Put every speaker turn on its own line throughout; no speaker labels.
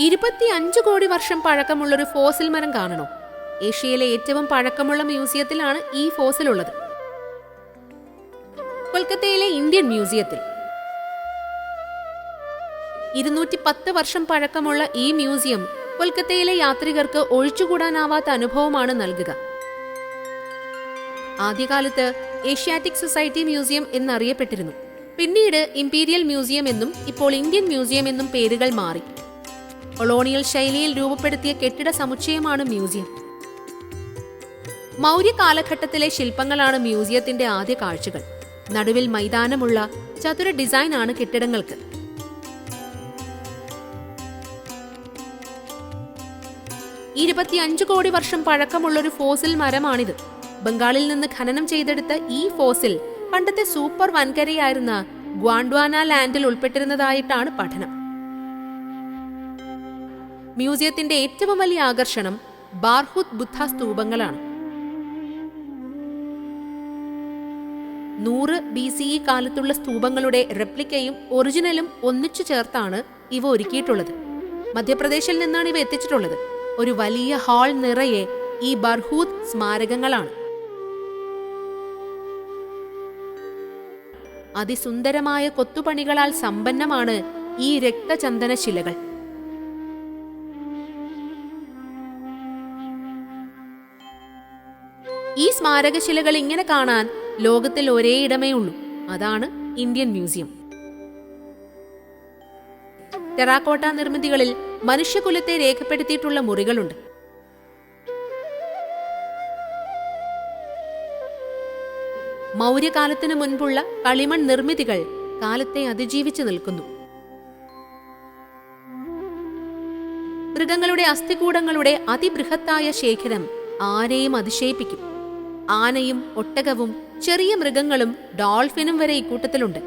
ഇരുപത്തി അഞ്ച് കോടി വർഷം പഴക്കമുള്ള ഒരു ഫോസിൽ മരം കാണണോ? ഏഷ്യയിലെ ഏറ്റവും പഴക്കമുള്ള മ്യൂസിയത്തിലാണ് ഈ ഫോസിൽ ഉള്ളത് കൊൽക്കത്തയിലെ ഇന്ത്യൻ മ്യൂസിയത്തിൽ. ഇരുന്നൂറ്റി പത്ത് വർഷം പഴക്കമുള്ള ഈ മ്യൂസിയം കൊൽക്കത്തയിലെ യാത്രികർക്ക് ഒഴിച്ചുകൂടാനാവാത്ത അനുഭവമാണ് നൽകുക. ആദ്യകാലത്ത് ഏഷ്യാറ്റിക് സൊസൈറ്റി മ്യൂസിയം എന്നറിയപ്പെട്ടിരുന്നു. പിന്നീട് ഇംപീരിയൽ മ്യൂസിയം എന്നും ഇപ്പോൾ ഇന്ത്യൻ മ്യൂസിയം എന്നും പേരുകൾ മാറി. കൊളോണിയൽ ശൈലിയിൽ രൂപപ്പെടുത്തിയ കെട്ടിട സമുച്ചയമാണ് മ്യൂസിയം. മൗര്യ കാലഘട്ടത്തിലെ ശില്പങ്ങളാണ് മ്യൂസിയത്തിന്റെ ആദ്യ കാഴ്ചകൾ. നടുവിൽ മൈതാനമുള്ള ചതുര ഡിസൈൻ ആണ് കെട്ടിടങ്ങൾക്ക്. ഇരുപത്തിയഞ്ച് കോടി വർഷം പഴക്കമുള്ളൊരു ഫോസിൽ മരമാണിത്. ബംഗാളിൽ നിന്ന് ഖനനം ചെയ്തെടുത്ത ഈ ഫോസിൽ പണ്ടത്തെ സൂപ്പർ വൻകരയായിരുന്ന ഗ്വാണ്ട്വാന ലാൻഡിൽ ഉൾപ്പെട്ടിരുന്നതായിട്ടാണ് പഠനം. മ്യൂസിയത്തിന്റെ ഏറ്റവും വലിയ ആകർഷണം ബാർഹുദ് ബുദ്ധ സ്തൂപങ്ങളാണ് നൂറ് ബി സി ഇ കാലത്തുള്ള സ്തൂപങ്ങളുടെ റെപ്ലിക്കയും ഒറിജിനലും ഒന്നിച്ചു ചേർത്താണ് ഇവ ഒരുക്കിയിട്ടുള്ളത്. മധ്യപ്രദേശിൽ നിന്നാണ് ഇവ എത്തിച്ചിട്ടുള്ളത്. ഒരു വലിയ ഹാൾ നിറയെ ഈ ബർഹൂദ് സ്മാരകങ്ങളാണ്. അതിസുന്ദരമായ കൊത്തുപണികളാൽ സമ്പന്നമാണ് ഈ രക്തചന്ദന ശിലകൾ ഈ സ്മാരകശിലകൾ ഇങ്ങനെ കാണാൻ ലോകത്തിൽ ഒരേ ഇടമേ ഉള്ളൂ. അതാണ് ഇന്ത്യൻ മ്യൂസിയം. ടെറാക്കോട്ട നിർമ്മിതികളിൽ മനുഷ്യകുലത്തെ രേഖപ്പെടുത്തിയിട്ടുള്ള മുറികളുണ്ട്. മൗര്യകാലത്തിനു മുൻപുള്ള കളിമൺ നിർമ്മിതികൾ കാലത്തെ അതിജീവിച്ചു നിൽക്കുന്നു. മൃഗങ്ങളുടെ അസ്ഥികൂടങ്ങളുടെ അതിബൃഹത്തായ ശേഖരം ആരെയും അതിശയിപ്പിക്കും. ആനയും ഒട്ടകവും ചെറിയ മൃഗങ്ങളും ഡോൾഫിനും വരെ ഇക്കൂട്ടത്തിലുണ്ട്.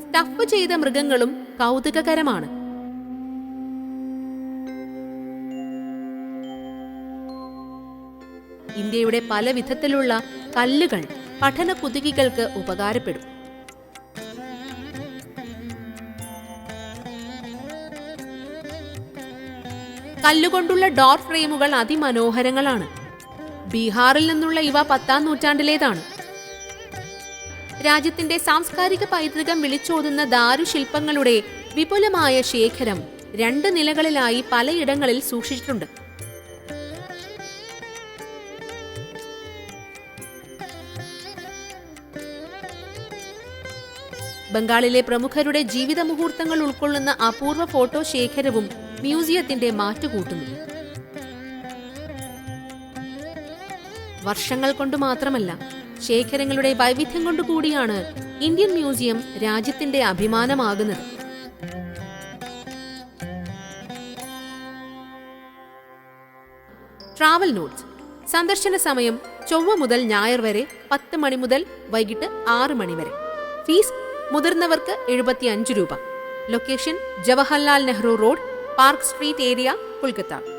സ്റ്റഫ് ചെയ്ത മൃഗങ്ങളും കൗതുകകരമാണ്. ഇന്ത്യയുടെ പല വിധത്തിലുള്ള കല്ലുകൾ പഠന കുതുകികൾക്ക് ഉപകാരപ്പെടും. കല്ലുകൊണ്ടുള്ള ഡോർ ഫ്രെയിമുകൾ അതിമനോഹരങ്ങളാണ്. ബീഹാറിൽ നിന്നുള്ള ഇവ പത്താം നൂറ്റാണ്ടിലേതാണ്. രാജ്യത്തിന്റെ സാംസ്കാരിക പൈതൃകം വിളിച്ചോതുന്ന ദാരുശില്പങ്ങളുടെ വിപുലമായ ശേഖരം രണ്ട് നിലകളിലായി പലയിടങ്ങളിൽ സൂക്ഷിച്ചിട്ടുണ്ട്. ബംഗാളിലെ പ്രമുഖരുടെ ജീവിത മുഹൂർത്തങ്ങൾ ഉൾക്കൊള്ളുന്ന അപൂർവ ഫോട്ടോ ശേഖരവും മ്യൂസിയത്തിന്റെ മാറ്റുകൂട്ടുന്നു. വർഷങ്ങൾ കൊണ്ട് മാത്രമല്ല ശേഖരങ്ങളുടെ വൈവിധ്യം കൊണ്ട് കൂടിയാണ് ഇന്ത്യൻ മ്യൂസിയം രാജ്യത്തിന്റെ അഭിമാനമാകുന്നത്. Travel notes. സന്ദർശന സമയം ചൊവ്വ മുതൽ ഞായർ വരെ പത്ത് മണി മുതൽ വൈകിട്ട് ആറ് മണി വരെ. ഫീസ് മുതിർന്നവർക്ക് എഴുപത്തി അഞ്ച് രൂപ. Location Jawaharlal Nehru road Park Street area Kolkata.